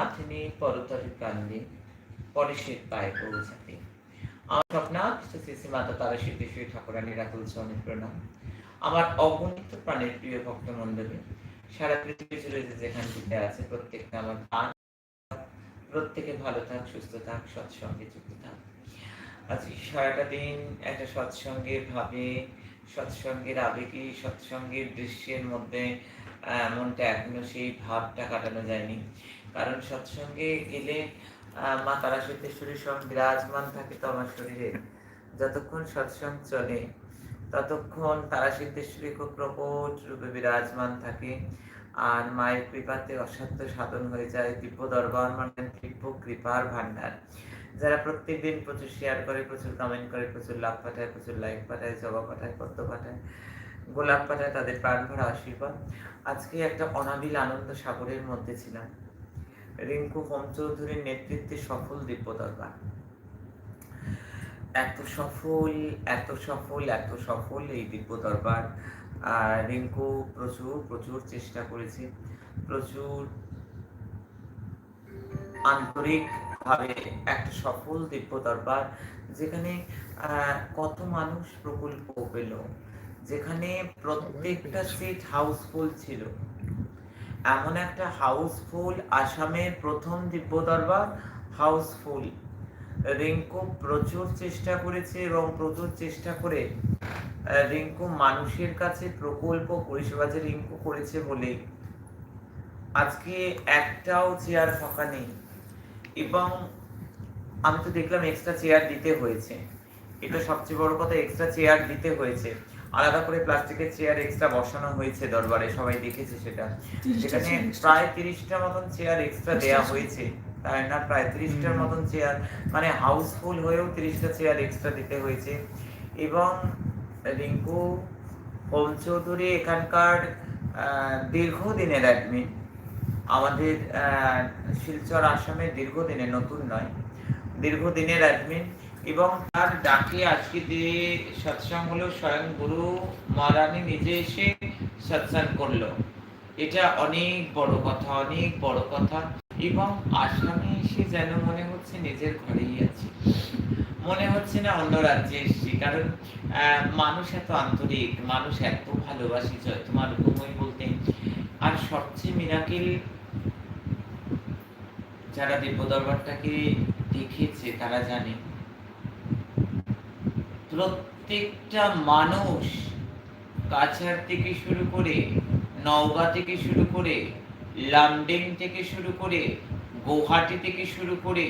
মাথে নিয়ে পরতরে কান্দে পরে সে পায়ে পৌঁছাতে আমার স্বপ্নাথ শ্রী মাতা তারা সিদ্ধেশ্বরী ঠাকুরানী রাতুল চরণের প্রণাম। আমার অগণিত প্রাণের প্রিয় ভক্ত মন্ডলী সারা পৃথিবী জুড়ে যে যেখান থেকে আছে প্রত্যেকটা আমার প্রাণ, প্রত্যেকে ভালো থাক, সুস্থ থাক, সৎসঙ্গে যুক্ত থাক। আজকে সারাটা দিন একটা সৎসঙ্গের ভাবে, সৎসঙ্গের আবেগে, সৎসঙ্গের দৃশ্যের মধ্যে মনটা এখনও সেই ভাবটা কাটানো যায়নি। কারণ সৎসঙ্গে গেলে মা তারা সিদ্ধেশ্বরীর সঙ্গে বিরাজমান থাকে তো আমার শরীরে। যতক্ষণ সৎসঙ্গ চলে, ততক্ষণ তারা সিদ্ধেশ্বরী খুব প্রকট রূপে বিরাজমান থাকে। আর মায়ের কৃপাতে অসাধ্য সাধন হয়ে যায় দিব্য দরবার মানে দিব্য কৃপার ভান্ডার যারা প্রত্যেকদিন প্রচুর শেয়ার করে, প্রচুর কমেন্ট করে, প্রচুর লাভ পাঠায়, প্রচুর লাইক পাঠায়, জবা পাঠায়, পদ্ম পাঠায়, গোলাপ পাঠায়, তাদের প্রাণ ভরা আশীর্বাদ। আজকে একটা অনাবিল আনন্দ সাগরের মধ্যে ছিলাম। রিঙ্কু হোম চৌধুরীর নেতৃত্বে সফল দিব্য দরবার এত সফল এত সফল এত সফল এই দিব্য দরবার রিঙ্কু প্রচুর প্রচুর চেষ্টা করেছে। প্রচুর আন্তরিক ভাবে একটা সফল দিব্য দরবার যেখানে কত মানুষ প্রকল্প পেল, যেখানে প্রত্যেকটা সিট হাউসফুল ছিল। এমন একটা হাউসফুল আসামের প্রথম দিব্য দরবার, হাউসফুল। রিঙ্কু প্রচুর চেষ্টা করেছে, এবং প্রচুর চেষ্টা করে রিঙ্কু মানুষের কাছে প্রকল্প পরিষেবা যে রিঙ্কু করেছে বলে। আজকে একটাও চেয়ার ফাঁকা নেই। এবং আমি তো দেখলাম এক্সট্রা চেয়ার দিতে হয়েছে। এটা সবচেয়ে বড় কথা এক্সট্রা চেয়ার দিতে হয়েছে। আলাদা করে প্লাস্টিকের চেয়ার এক্সট্রা বসানো হয়েছে দরবারে সবাই দেখেছে সেটা। সেখানে প্রায় তিরিশটা মতন চেয়ার এক্সট্রা দেয়া হয়েছে। তাই না? প্রায় তিরিশটার মতন চেয়ার মানে হাউসফুল হয়েও তিরিশটা চেয়ার এক্সট্রা দিতে হয়েছে। এবং রিঙ্কু হোম চৌধুরী এখানকার দীর্ঘদিনের অ্যাডমিন আমাদের শিলচর আসামে দীর্ঘদিনের নতুন নয়। দীর্ঘদিনের অ্যাডমিন এবং তার ডাকে আজকে যে সৎসঙ্গ হলো, স্বয়ং গুরু মহারানী নিজে এসে সৎসঙ্গ করল। এটা অনেক বড় কথা, অনেক বড় কথা। এবং আসামে এসে যেন মনে হচ্ছে নিজের ঘরেই আছি। মনে হচ্ছে না অন্য রাজ্যে এসেছি, কারণ মানুষ এত আন্তরিক, মানুষ এত ভালোবাসি জয় তোমার উপময় বলতে। আর সবচেয়ে মিরাকেল যারা দিব্য দরবারটাকে দেখেছে, তারা জানে প্রত্যেকটা মানুষ কাছাড় থেকে শুরু করে, নওগাঁ থেকে শুরু করে, লামডিং থেকে শুরু করে, গৌহাটি থেকে শুরু করে,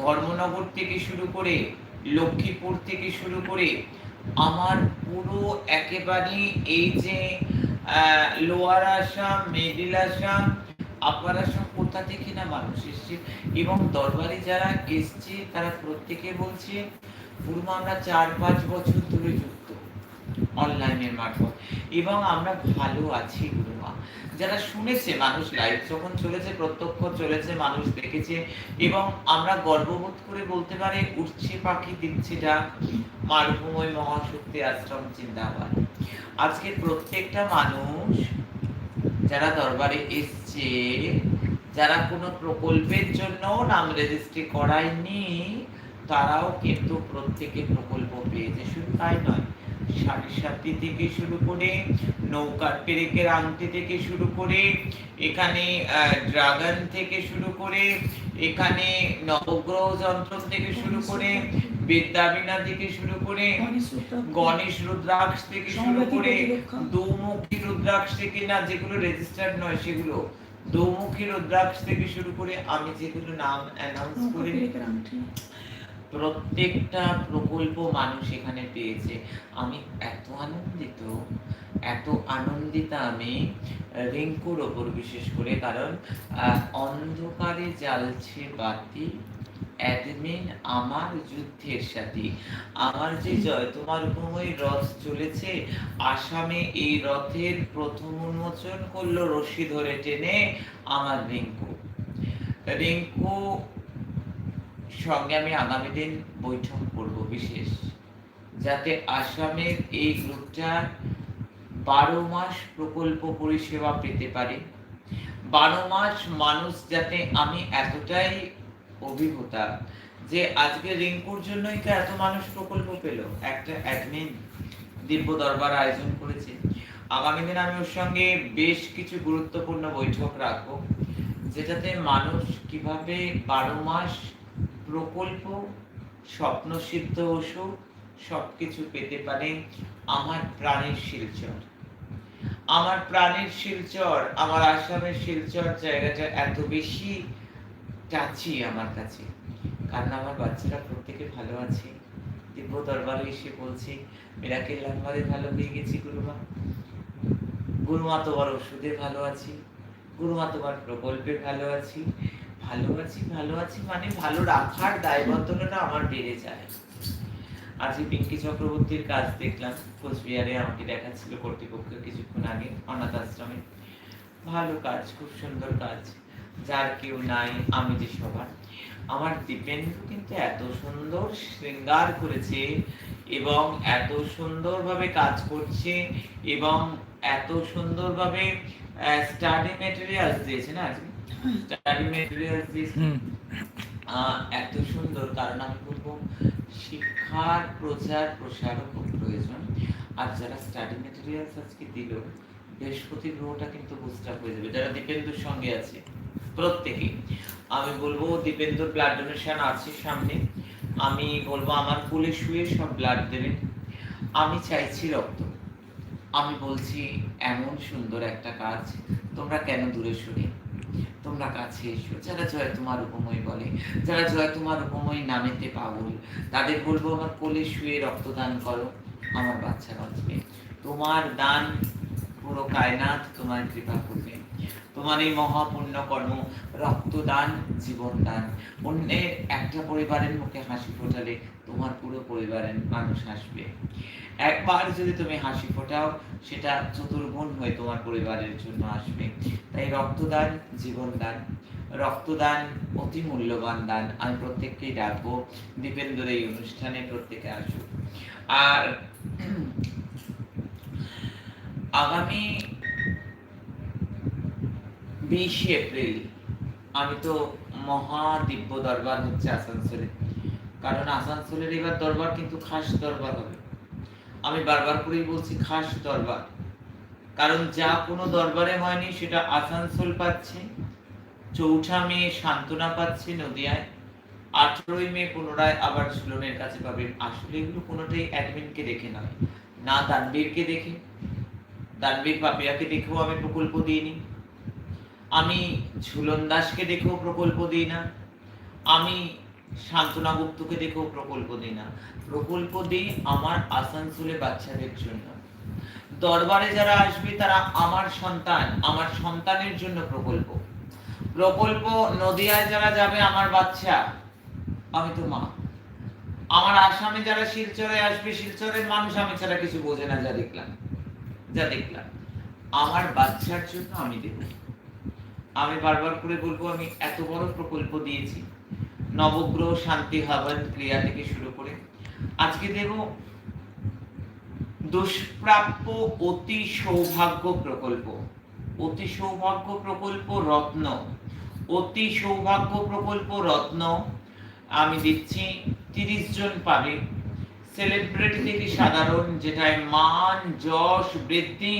ধর্মনগর থেকে শুরু করে, লক্ষ্মীপুর থেকে শুরু করে, আমার পুরো একেবারে এই যে lower Assam, middle Assam, upper Assam, কোথা থেকে না মানুষ এসছে? এবং দরবারে যারা এসছে, তারা প্রত্যেকে বলছে পূর্ব আমরা চার পাঁচ বছর ধরে যুক্ত অনলাইনের মারফত। এবং আমরা ভালো আছি গুরুমা যারা শুনেছে মানুষ লাইভ যখন চলেছে, প্রত্যক্ষ চলেছে, মানুষ দেখেছে, এবং আমরা গর্ববোধ করে বলতে পারি উঠছে পাখি, দিচ্ছে ডাক, মারুভূময় মহাশক্তি আশ্রম চিন্তাবাদ আজকে প্রত্যেকটা মানুষ যারা দরবারে এসছে, যারা কোনো প্রকল্পের জন্য নাম রেজিস্ট্রি করায়নি তারাও কিন্তু প্রত্যেকে প্রকল্প পেয়েছে। শুধু তাই নয় সাড়ে সাতটি থেকে শুরু করে নৌকার পেরেকের আংটি থেকে শুরু করে এখানে ড্রাগন থেকে শুরু করে এখানে নবগ্রহ যন্ত্র থেকে শুরু করে বিদ্যাবিনা থেকে শুরু করে গণেশ রুদ্রাক্ষ থেকে শুরু করে দৌমুখী রুদ্রাক্ষ থেকে না যেগুলো রেজিস্টার্ড নয় সেগুলো দৌমুখী রুদ্রাক্ষ থেকে শুরু করে আমি যেগুলো নাম অ্যানাউন্স করে প্রত্যেকটা প্রকল্প মানুষ এখানে পেয়েছে। আমি এত আনন্দিত, এত আনন্দিতা আমি রিঙ্কুর ওপর বিশেষ করে, কারণ অন্ধকারে জ্বালছে বাতি, অ্যাডমিন আমার যুদ্ধের সাথে। আমার যে জয়, তোমার উপময় রথ চলেছে, আসামে এই রথের প্রথম উন্মোচন করল রশি ধরে টেনে আমার রিঙ্কু। রিঙ্কু সঙ্গে আমি আগামী দিন বৈঠক করব বিশেষ। যাতে আসামের এই গ্রুপটা বারো মাস প্রকল্প পরিষেবা পেতে পারে। বারো মাস মানুষ যাতে আমি এতটাই অভিজ্ঞতা যে আজকে রিঙ্কুর জন্যই তো এত মানুষ প্রকল্প পেল। একটা অ্যাডমিন দিব্য দরবার আয়োজন করেছে। আগামী দিন আমি ওর সঙ্গে বেশ কিছু গুরুত্বপূর্ণ বৈঠক রাখব। যেটাতে মানুষ কীভাবে বারো মাস প্রকল্প, স্বপ্ন সিদ্ধ ওষুধ সবকিছু পেতে পারে আমার প্রাণের শিলচর। আমার প্রাণের শিলচর, আমার আসামের শিলচর জায়গাটা এত বেশি টাচি আমার কাছে। কারণ আমার বাচ্চারা প্রত্যেকে ভালো আছে। দিব্য দরবারে এসে বলছি, মিরাকেল লাম্বারে ভালো হয়ে গেছি গুরুমা। গুরুমা তোমার ওষুধে ভালো আছি। গুরুমা তোমার প্রকল্পে ভালো আছি। ভালো আছি ভালো আছি মানে ভালো রাখার দায়বদ্ধতাটা আমার বেড়ে যায়। আজকে পিঙ্কি চক্রবর্তীর কাজ দেখলাম, কোচবিহারে আমাকে দেখাচ্ছিল কর্তৃপক্ষ কিছুক্ষণ আগে, অনাথ আশ্রমে। ভালো কাজ, খুব সুন্দর কাজ, যার কেউ নাই, আমি যে সবার। আমার দীপেন্দ্র কিন্তু এত সুন্দর শৃঙ্গার করেছে এবং এত সুন্দরভাবে কাজ করছে এবং এত সুন্দরভাবে স্টাডি মেটেরিয়ালস দিয়েছে না আজকে? স্টাডি মেটেরিয়ালস দিয়েছে এত সুন্দর, কারণ আমি বলব, শিক্ষার প্রচার, প্রসারও খুব প্রয়োজন। আর যারা স্টাডি মেটেরিয়ালস আজকে দিল, বৃহস্পতি গ্রহটা কিন্তু বুস্টার হয়ে যাবে। যারা দীপেন্দুর সঙ্গে আছে প্রত্যেকে আমি বলব, দীপেন্দুর ব্লাড ডোনেশন আছে সামনে। আমি বলব, আমার কোলে শুয়ে সব ব্লাড দেবেন। আমি চাইছি রক্ত। আমি বলছি, এমন সুন্দর একটা কাজ, তোমরা কেন দূরে সরে? তোমরা কাছে এসো। যারা জয় তোমার উপময় বলে, যারা জয় তোমার উপময় নামেতে পাগল, তাদের বলব আমার কোলে শুয়ে রক্তদান করো, আমার বাচ্চা বাঁচবে। তোমার দান পুরো কায়নাত তোমার কৃপা করবে। তোমার এই মহাপুণ্য কর্ম রক্তদান জীবন দান অন্যের একটা পরিবারের মুখে হাসি ফোটালে তোমার পুরো পরিবারের মানুষ হাসবে। একবার যদি তুমি হাসি ফোটাও, সেটা চতুর্গুণ হয়ে তোমার পরিবারের জন্য আসবে। তাই রক্তদান জীবন দান রক্তদান অতি মূল্যবান দান। আমি প্রত্যেককেই ডাকবো, দীপেন্দ্র এই অনুষ্ঠানে প্রত্যেকে আসুক। আর আগামী বিশে এপ্রিল। আমি তো মহা দিব্য দরবার হচ্ছে আসানসোলে। কারণ আসানসোলের এবার দরবার কিন্তু খাস দরবার হবে। আমি বারবার করেই বলছি খাস দরবার। কারণ যা কোনো দরবারে হয়নি সেটা আসানসোল পাচ্ছে, চৌঠা মে সান্ত্বনা পাচ্ছে নদিয়ায়, আঠেরোই মে পুনরায় আবার ঝুলনের কাছে পাবেন আসলে এগুলো কোনোটাই অ্যাডমিনকে দেখে নয়। না দানবীরকে দেখে। দানবীর পাপিয়াকে দেখেও আমি প্রকল্প দিইনি। আমি ঝুলন দাসকে দেখেও প্রকল্প দিই না। আমি শান্তনা গুপ্তকে দেখেও প্রকল্প দিই না। প্রকল্প দিই আমার আসানসোলে বাচ্চাদের জন্য। দরবারে যারা আসবে তারা আমার সন্তান, আমার সন্তানের জন্য প্রকল্প। প্রকল্প নদিয়ায় যারা যাবে আমার বাচ্চা, আমি তো মা। আমার আসামে যারা শিলচরে আসবে, শিলচরের মানুষ আমি ছাড়া কিছু বোঝে না, যা দেখলাম। যা দেখলাম। আমার বাচ্চার জন্য আমি দেব। আমি বারবার করে বলব, আমি এত বড় প্রকল্প দিয়েছি। নবগ্রহ শান্তি হাবন ক্রিয়া থেকে শুরু করে আজকে দেব দুষ্প্রাপ্য অতি সৌভাগ্য প্রকল্প। অতি সৌভাগ্য প্রকল্প রত্ন। অতি সৌভাগ্য প্রকল্প রত্ন। আমি দিচ্ছি তিরিশ জন পাবে। সেলিব্রিটি থেকে সাধারণ, যেটায় মান, যশ, বৃদ্ধি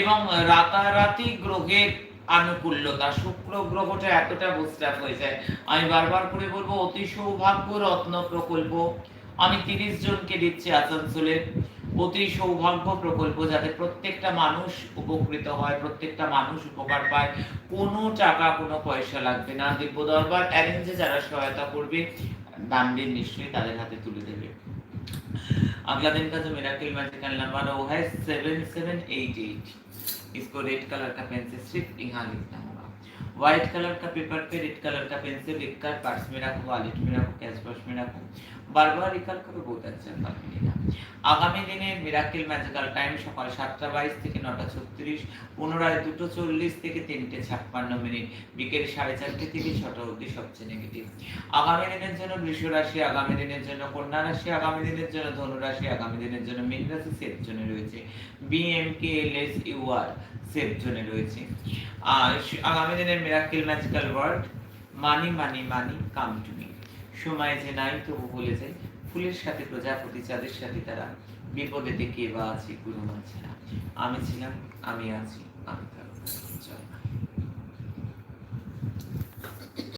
এবং রাতারাতি গ্রহের আনুকূল্যতা শুক্র গ্রহটা এতটা বুস্টার হয়ে যায় আমি বারবার করে বলবো অতি সৌভাগ্য রত্ন প্রকল্প আমি তিরিশ জনকে দিচ্ছি আসানসোলের অতি সৌভাগ্য প্রকল্প যাতে প্রত্যেকটা মানুষ উপকৃত হয় প্রত্যেকটা মানুষ উপকার পায় কোনো টাকা কোনো পয়সা লাগবে না দিব্য দরবার অ্যারেঞ্জে যারা সহায়তা করবে दानवीर निश्चय तारे हाथे तुले देवे अगला दिन का जो मिराकल मैजिकल नंबर है वो है सेवन सेवन एट एट इसको रेड कलर का पेन से सिर्फ़ यहाँ लिखना होगा। व्हाइट कलर का पेपर पे रेड कलर का पेंसिल लिखकर पर्स में रखो वॉलेट में रखो कैश बॉक्स में रखो। বারবার রিকাল করে বোঝাচ্ছেন আগামী দিনে মিরাকিল ম্যাজিক্যাল টাইম সকাল সাতটা বাইশ থেকে নটা ছত্রিশ, পুনরায় দুটো চল্লিশ থেকে তিনটে ছাপ্পান্ন মিনিট, বিকেল সাড়ে চারটে থেকে ছটা অবধি সবচেয়ে নেগেটিভ আগামী দিনের জন্য বৃষ রাশি, আগামী দিনের জন্য কন্যা রাশি, আগামী দিনের জন্য ধনু রাশি, আগামী দিনের জন্য মীন রাশি, সেফ জনে রয়েছে। বিএমকে এল এস ইউআর সেফ জোনে রয়েছে। আগামী দিনের miracle magical word money money money, come to me. সময় যে নাই তবু বলে যায় ফুলের সাথে প্রজাপতি, চাঁদের সাথে তারা বিপদেতে কে বা আছে গুরু মাঝে না আমি ছিলাম, আমি আছি, আমি থাকব